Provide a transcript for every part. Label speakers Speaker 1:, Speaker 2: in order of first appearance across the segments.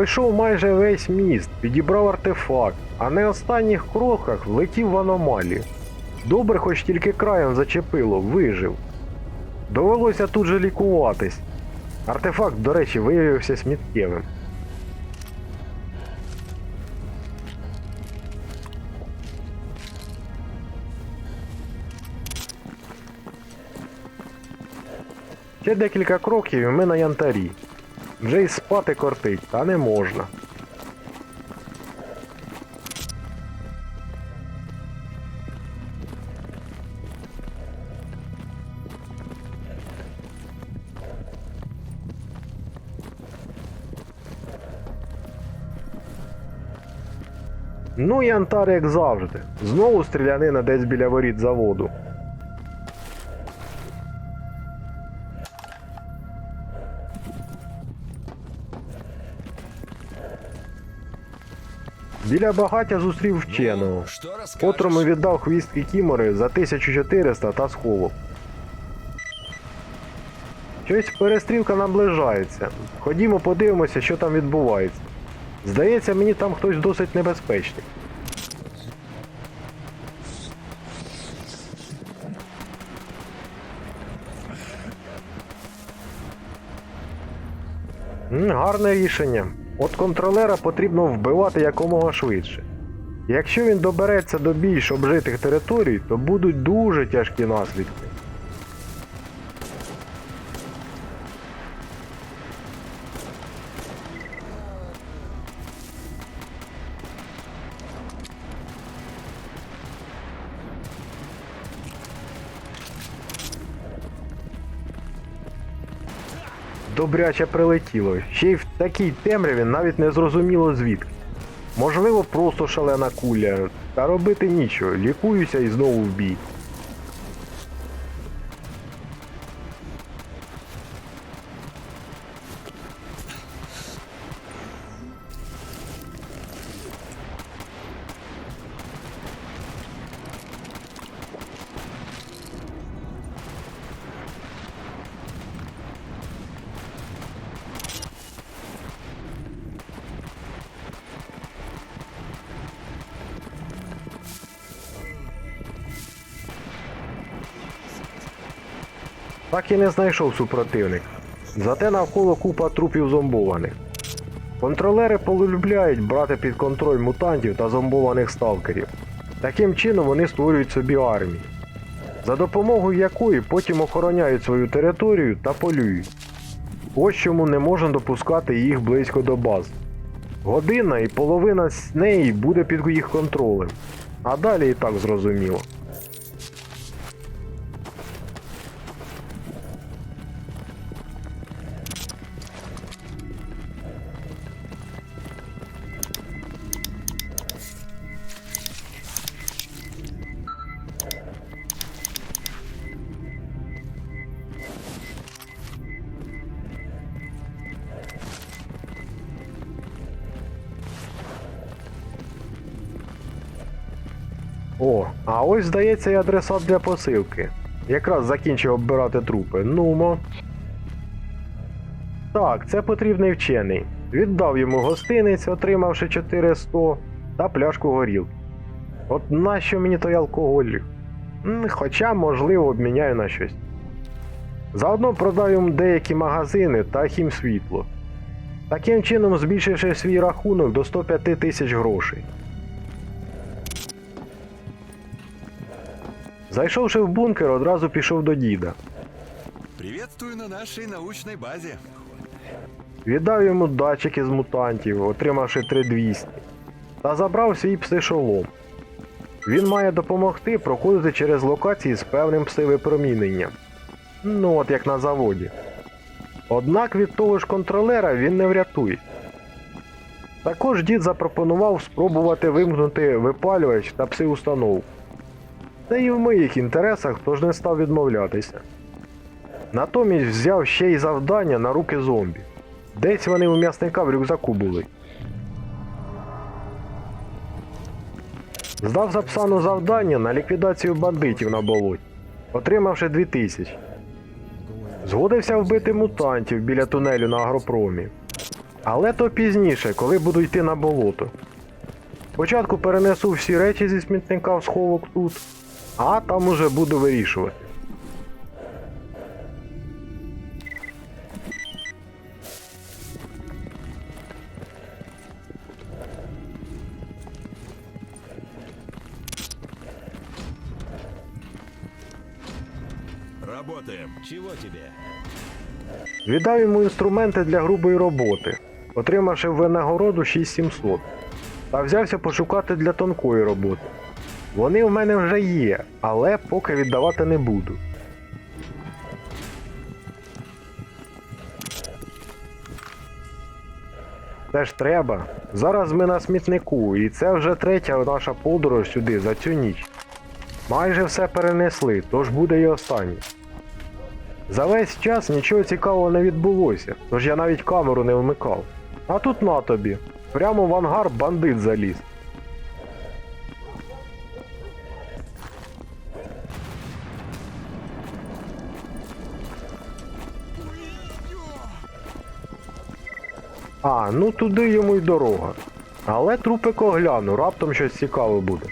Speaker 1: Пройшов майже весь міст, підібрав артефакт, а на останніх кроках влетів в аномалію. Добре, хоч тільки краєм зачепило, вижив. Довелося тут же лікуватись. Артефакт, до речі, виявився сміттєвим. Ще декілька кроків і ми на янтарі. Вже й спати кортить, та не можна. Ну, янтар, як завжди. Знову стрілянина десь біля воріт заводу. Біля багаття зустрів вченого,
Speaker 2: Что расскажешь?
Speaker 1: котрому віддав хвіст кікімори за 1400 та сховок. Щось перестрілка наближається. Ходімо подивимося, що там відбувається. Здається, мені там хтось досить небезпечний. М, Гарне рішення. От контролера потрібно вбивати якомога швидше. Якщо він добереться до більш обжитих територій, то будуть дуже тяжкі наслідки. Добряче прилетіло. Ще й в такій темряві навіть не зрозуміло звідки. Можливо, просто шалена куля. Та робити нічого, лікуюся і знову в бій. Так і не знайшов супротивник. Зате навколо купа трупів зомбованих. Контролери полюбляють брати під контроль мутантів та зомбованих сталкерів. Таким чином вони створюють собі армію, за допомогою якої потім охороняють свою територію та полюють. Ось чому не можна допускати їх близько до баз. Година і половина з неї буде під їх контролем. А далі і так зрозуміло. Ось здається і адресат для посилки. Якраз закінчив оббирати трупи. Нумо. Так, це потрібний вчений. Віддав йому гостинець, отримавши 400 та пляшку горілки. От нащо мені той алкоголь? Хоча, можливо, обміняю на щось. Заодно продав йому деякі магазини та хімсвітло. Таким чином збільшивши свій рахунок до 105 тисяч грошей. Зайшовши в бункер, одразу пішов до діда.
Speaker 2: Приветствую на нашей научной базе.
Speaker 1: Віддав йому датчики з мутантів, отримавши 3200, та забрав свій псишолом. Він має допомогти проходити через локації з певним псивипроміненням. Ну, от як на заводі. Однак від того ж контролера він не врятує. Також дід запропонував спробувати вимкнути випалювач та пси-установку. Це і в моїх інтересах, тож не став відмовлятися. Натомість взяв ще й завдання на руки зомбі. Десь вони у м'ясника в рюкзаку були. Здав Запсану завдання на ліквідацію бандитів на болоті, отримавши 2000. Згодився вбити мутантів біля тунелю на агропромі. Але то пізніше, коли буду йти на болото. Спочатку перенесу всі речі зі смітника в сховок тут, а там уже буду вирішувати.
Speaker 2: Работаем.
Speaker 3: Чего тебе?
Speaker 1: Віддав йому інструменти для грубої роботи, отримавши в винагороду 6700, та взявся пошукати для тонкої роботи. Вони в мене вже є, але поки віддавати не буду. Це ж треба. Зараз ми на смітнику, і це вже третя наша подорож сюди за цю ніч. Майже все перенесли, тож буде і останній. За весь час нічого цікавого не відбулося, тож я навіть камеру не вмикав. А тут на тобі. Прямо в ангар бандит заліз. А, ну туди йому й дорога. Але трупик огляну, раптом щось цікаве буде.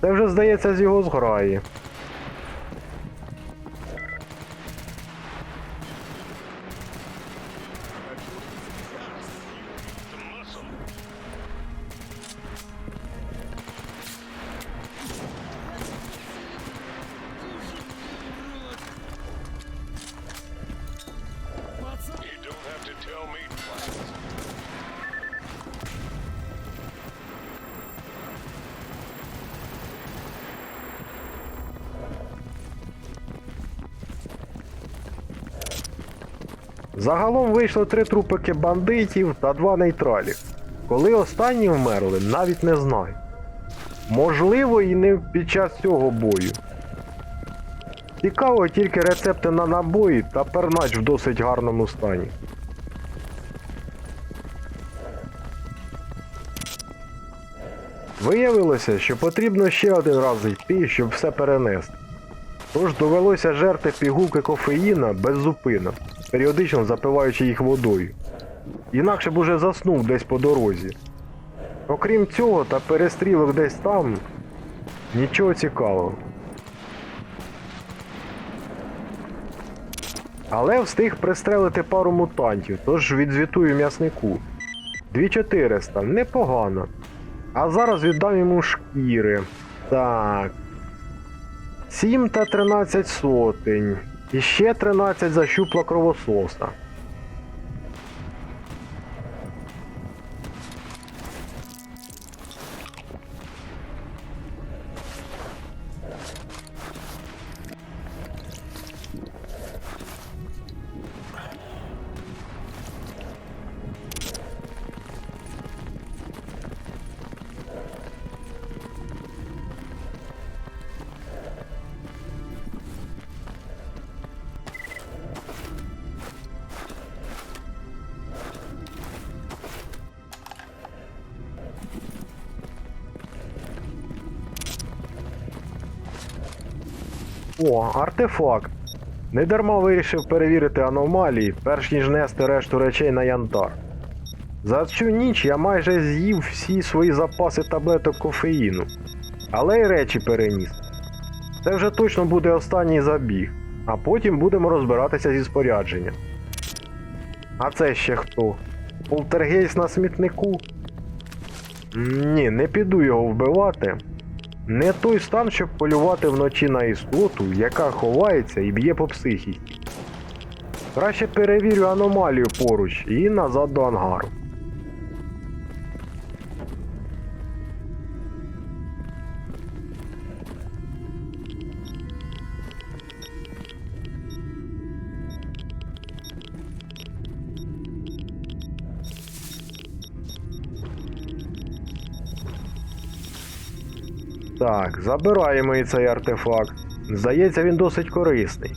Speaker 1: Це вже здається з його зграї. Загалом вийшло три трупики бандитів та два нейтралі. Коли останні вмерли, навіть не знаю. Можливо, і не під час цього бою. Цікаво тільки рецепти на набої та пернач в досить гарному стані. Виявилося, що потрібно ще один раз йти, щоб все перенести. Тож довелося жерти пігулки кофеїна без зупинок, періодично запиваючи їх водою. Інакше б уже заснув десь по дорозі. Окрім цього та перестрілок десь там, нічого цікавого. Але встиг пристрелити пару мутантів, тож відзвітую м'яснику. 2400, непогано. А зараз віддам йому шкіри. Так. 7 та 13 сотень. І ще 13 за щупла кровососа. О, артефакт. Не дарма вирішив перевірити аномалії, перш ніж нести решту речей на янтар. За цю ніч я майже з'їв всі свої запаси таблеток кофеїну, але й речі переніс. Це вже точно буде останній забіг, а потім будемо розбиратися зі спорядженням. А це ще хто? Полтергейст на смітнику? Ні, не піду його вбивати. Не той стан, щоб полювати вночі на істоту, яка ховається і б'є по психіці. Краще перевірю аномалію поруч і назад до ангару. Так, забираємо і цей артефакт. Здається, він досить корисний.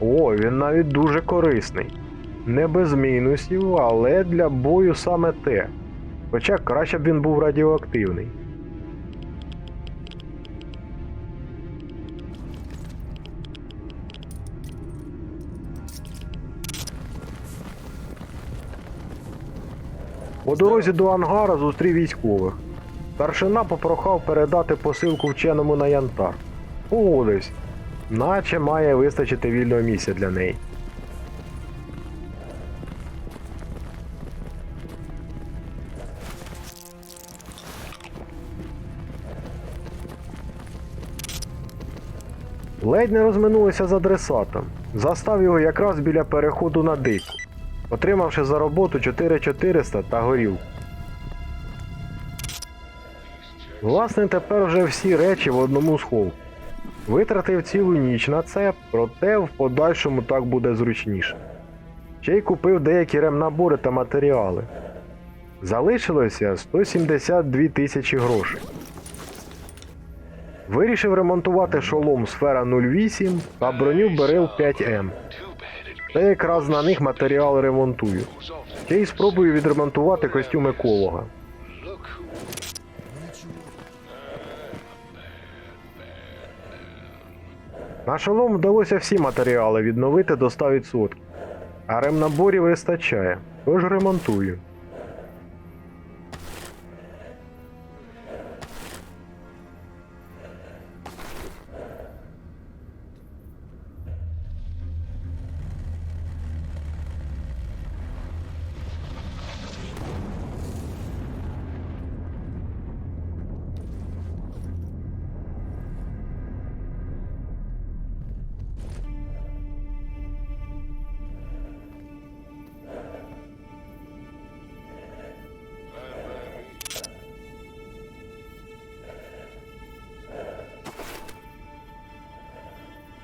Speaker 1: О, він навіть дуже корисний. Не без мінусів, але для бою саме те. Хоча краще б він був радіоактивний. По дорозі до ангара зустрів військових. Старшина попрохав передати посилку вченому на янтар. Погодився, наче має вистачити вільного місця для неї. Ледь не розминулися з адресатом. Застав його якраз біля переходу на дику, отримавши за роботу 4400 та горілку. Власне, тепер вже всі речі в одному сховку. Витратив цілу ніч на це, проте в подальшому так буде зручніше. Ще й купив деякі ремнабори та матеріали. Залишилося 172 тисячі грошей. Вирішив ремонтувати шолом Сфера 08 та броню Берил 5М. Та якраз на них матеріал ремонтую. Я й спробую відремонтувати костюм еколога. На шолом вдалося всі матеріали відновити до 100%. А ремнаборів вистачає, тож ремонтую.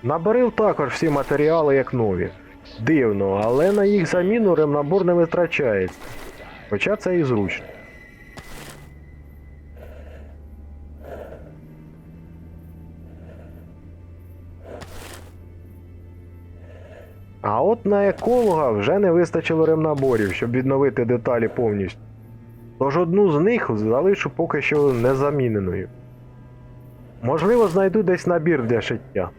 Speaker 1: Наборив також всі матеріали як нові. Дивно, але на їх заміну ремнабор не витрачається. Хоча це і зручно. А от на еколога вже не вистачило ремнаборів, щоб відновити деталі повністю. Тож одну з них залишу поки що незаміненою. Можливо, знайду десь набір для шиття.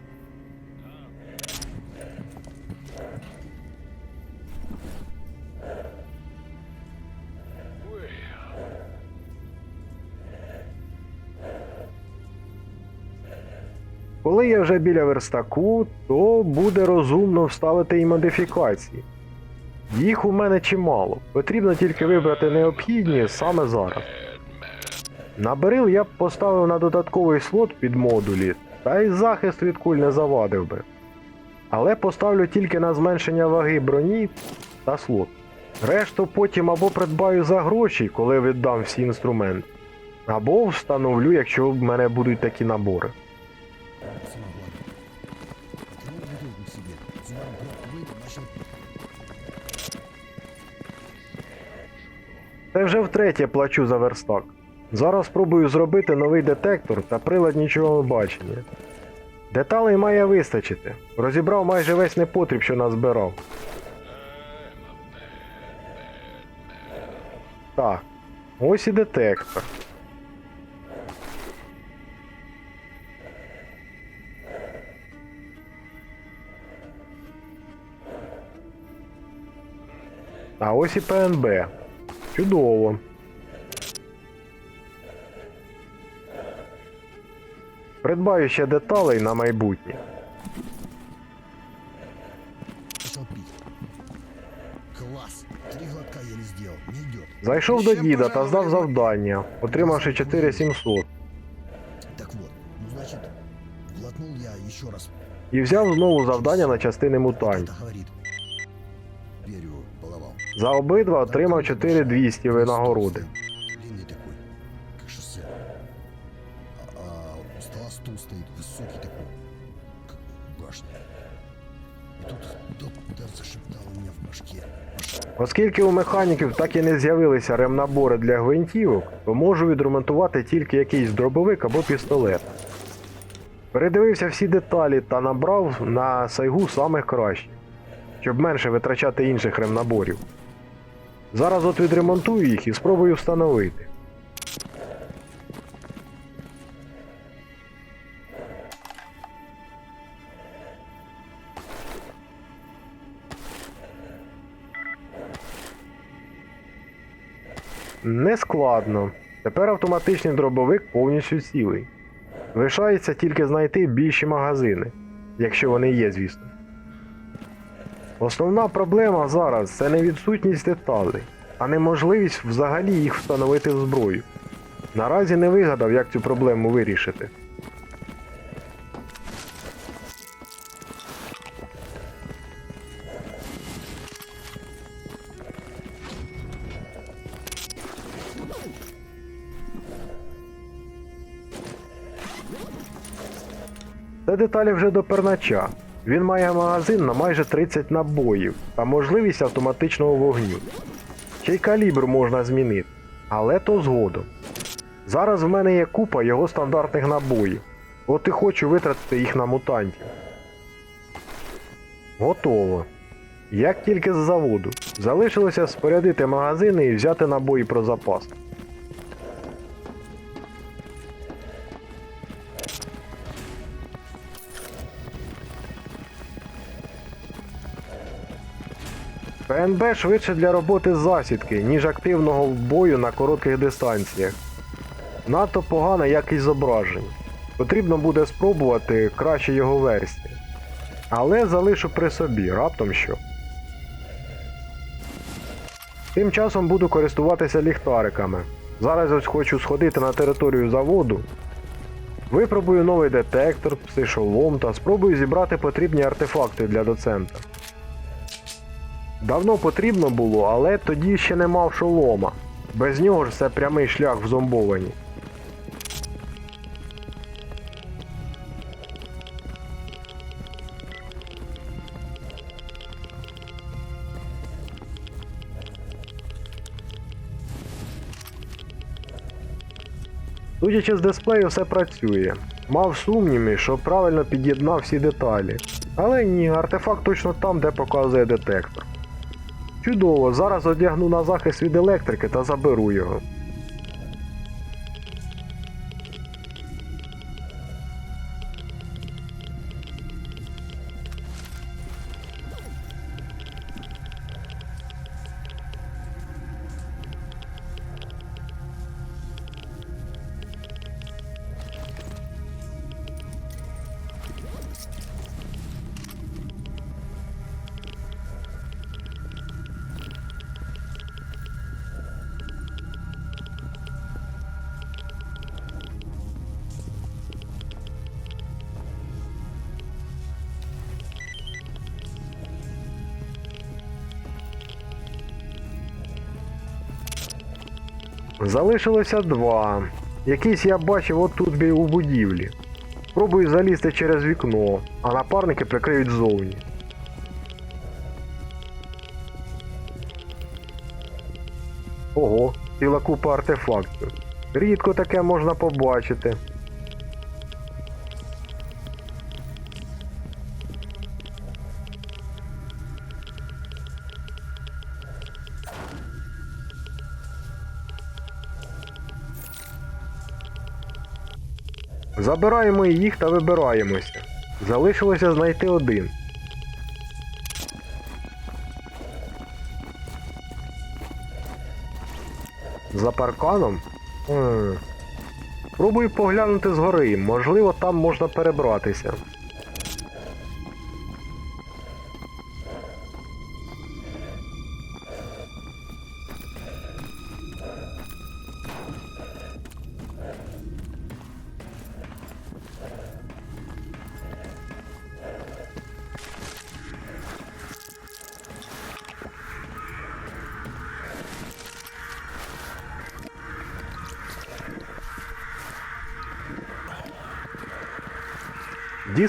Speaker 1: Коли я вже біля верстаку, то буде розумно вставити і модифікації. Їх у мене чимало, потрібно тільки вибрати необхідні саме зараз. На берил я б поставив на додатковий слот під модулі, та й захист від куль не завадив би. Але поставлю тільки на зменшення ваги броні та слот. Решту потім або придбаю за гроші, коли віддам всі інструменти, або встановлю, якщо в мене будуть такі набори. Це вже втретє плачу за верстак. Зараз спробую зробити новий детектор та прилад нічого бачення. Деталей має вистачити. Розібрав майже весь непотріб, що назбирав. Так, ось і детектор. А ось і ПНБ. Чудово. Придбаю ще деталей на майбутнє. Зайшов до діда та здав завдання, отримавши 4700.
Speaker 3: Так вот. Ну.
Speaker 1: І взяв знову завдання на частини мутантів. За обидва отримав 4200 винагороди. Оскільки у механіків так і не з'явилися ремнабори для гвинтівок, то можу відремонтувати тільки якийсь дробовик або пістолет. Передивився всі деталі та набрав на сайгу самих кращих, щоб менше витрачати інших ремнаборів. Зараз от відремонтую їх і спробую встановити. Нескладно. Тепер автоматичний дробовик повністю цілий. Лишається тільки знайти більші магазини, якщо вони є, звісно. Основна проблема зараз це не відсутність деталей, а неможливість взагалі їх встановити в зброю. Наразі не вигадав, як цю проблему вирішити. Це деталі вже до пернача. Він має магазин на майже 30 набоїв та можливість автоматичного вогню. Ще й калібр можна змінити, але то згодом. Зараз в мене є купа його стандартних набоїв, от і хочу витратити їх на мутантів. Готово. Як тільки з заводу. Залишилося спорядити магазини і взяти набої про запас. ПНБ швидше для роботи засідки, ніж активного бою на коротких дистанціях. Надто погана якість зображень. Потрібно буде спробувати краще його версії. Але залишу при собі, раптом що. Тим часом буду користуватися ліхтариками. Зараз ось хочу сходити на територію заводу. Випробую новий детектор, псишолом та спробую зібрати потрібні артефакти для доцента. Давно потрібно було, але тоді ще не мав шолома. Без нього ж це прямий шлях в зомбовані. Судячи з дисплею, все працює. Мав сумніви, що правильно під'єднав всі деталі. Але ні, артефакт точно там, де показує детектор. Чудово, зараз одягну на захист від електрики та заберу його. Залишилося два. Якийсь я бачив отут у будівлі. Пробую залізти через вікно, а напарники прикриють ззовні. Ого, ціла купа артефактів. Рідко таке можна побачити. Забираємо їх та вибираємося. Залишилося знайти один. За парканом? Пробую поглянути згори, можливо, там можна перебратися.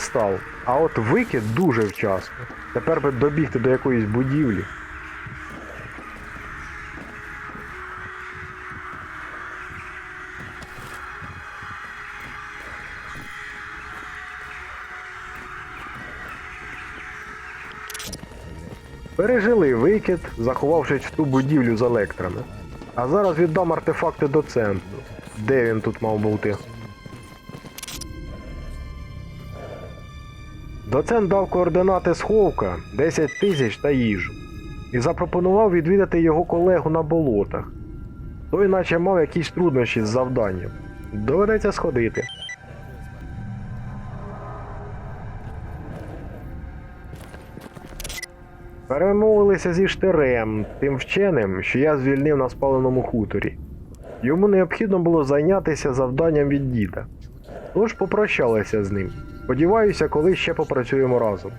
Speaker 1: Дістав. А от викид дуже вчасно. Тепер би добігти до якоїсь будівлі. Пережили викид, заховавшись в ту будівлю з електрами. А зараз віддам артефакти до центру. Де він тут мав бути? Доцент дав координати сховка 10 тисяч та їжу. І запропонував відвідати його колегу на болотах. Той наче мав якісь труднощі з завданням. Доведеться сходити. Перемовилися зі штирем, тим вченим, що я звільнив на спаленому хуторі. Йому необхідно було зайнятися завданням від діда. Тож попрощалися з ним. Сподіваюся, коли ще попрацюємо разом.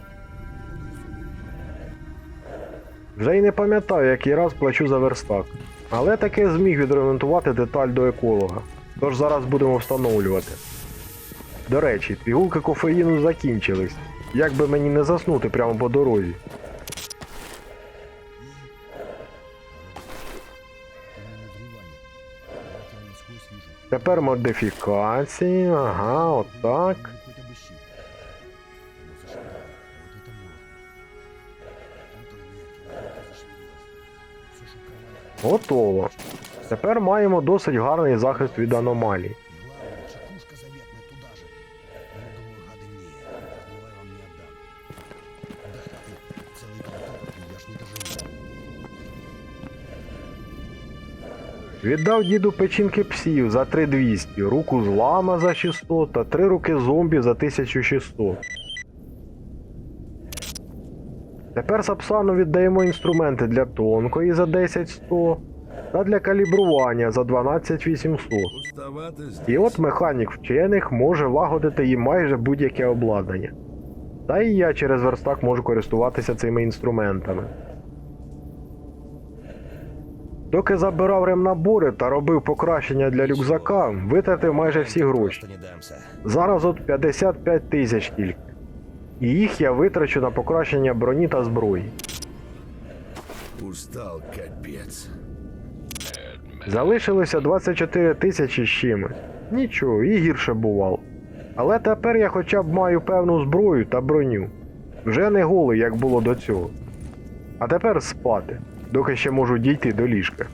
Speaker 1: Вже й не пам'ятаю, який раз плачу за верстак, але таки зміг відремонтувати деталь до еколога. Тож зараз будемо встановлювати. До речі, пігулки кофеїну закінчились. Як би мені не заснути прямо по дорозі. Тепер модифікації, ага, отак. Готово. Тепер маємо досить гарний захист від аномалій.
Speaker 3: И главное, чекушка заветная туда же. Ну, думаю, гады не. Отмывай вам не отдам. Отдохни ты. Целый день топать, я ж не доживу.
Speaker 1: Віддав діду печінки псів за 3200, руку з лама за 600 та три руки зомбі за 1600. Тепер Сапсану віддаємо інструменти для тонкої за 10100 та для калібрування за 12800. І от механік вчених може лагодити їм майже будь-яке обладнання. Та і я через верстак можу користуватися цими інструментами. Доки забирав ремнабори та робив покращення для рюкзака, витратив майже всі гроші. Зараз от 55 тисяч тільки. І їх я витрачу на покращення броні та зброї.
Speaker 4: Устал.
Speaker 1: Залишилося 24 тисячі з чимось. Нічого, і гірше бувало. Але тепер я хоча б маю певну зброю та броню. Вже не голий, як було до цього. А тепер спати, доки ще можу дійти до ліжка.